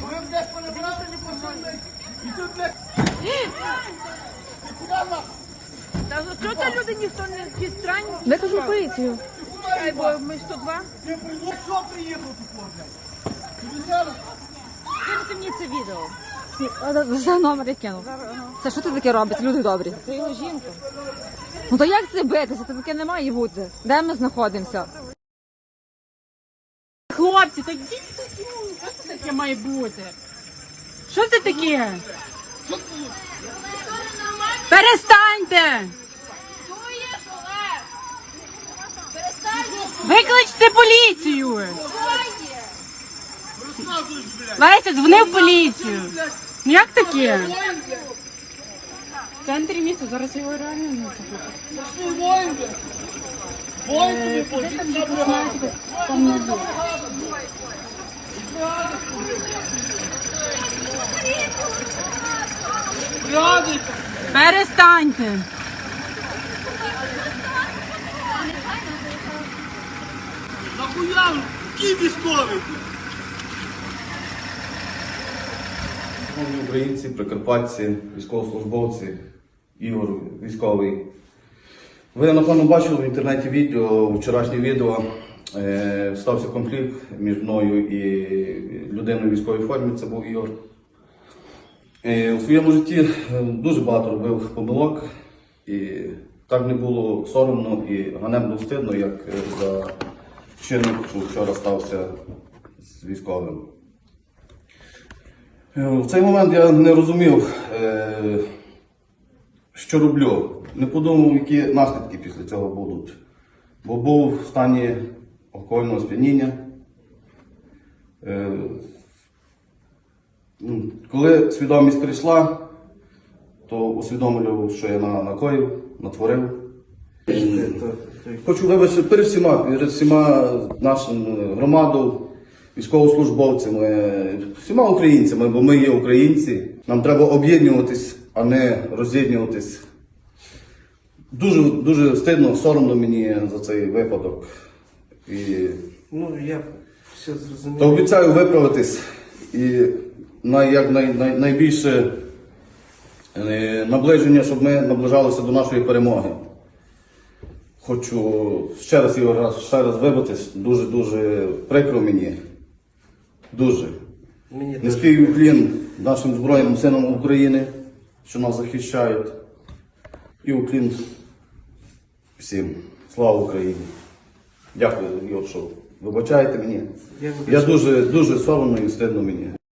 Ви, блядь, понабирали непосильний. І тут, блядь. Ти куди нахуй? Та за що це люди ніхто не ті странні? Викажу поліцію. Ай, бо ми 102. Ти приїхав, що приїхав тут, блядь? Тобі мені це відео. За номер я кинув. Це що ти таке робить, люди добрі? Це його жінка. Ну то як це битися? Це таке не має бути. Де ми знаходимося? Хлопці, так йдіть додому. Що це таке має бути? Що це таке? Перестаньте! Викличте поліцію! Леся, дзвони в поліцію. Ну як таке? В центрі міста зараз його реально не Де там знаєте, там було. Перестаньте! Нахуя? Які військові? Шановні українці, прикарпатці, військовослужбовці, Ігор військовий. Ви, напевно, бачили в інтернеті відео, вчорашнє відео. Е, стався конфлікт між мною і людиною в військовій формі, це був Ігор. Е, у своєму житті е, дуже багато робив помилок, і так не було соромно і ганебно стидно, як е, за вчинок, що вчора стався з військовим. Е, В цей момент я не розумів, е, що роблю. Не подумав, які наслідки після цього будуть. Бо був в стані алкогольного сп'яніння. Е, ну, Коли свідомість прийшла, то усвідомлював, що я на- накоїв, натворив. Хочу вибачити перед всіма, перед всіма нашим громадою, військовослужбовцями, всіма українцями, бо ми є українці. Нам треба об'єднуватись, а не роз'єднуватись. Дуже, дуже стидно, соромно мені за цей випадок. І Ну, я все зрозумів. та обіцяю виправитись і най, як най, най, найбільше е, наближення, щоб ми наближалися до нашої перемоги. Хочу ще раз Ігор, ще раз вибратись. Дуже дуже прикро мені. Дуже. Мені теж. Низький уклін нашим Збройним силам України, що нас захищають. І уклін всім. Слава Україні! Дякую, що вибачаєте мені. Я Я дуже, дуже соромно і стидно мені.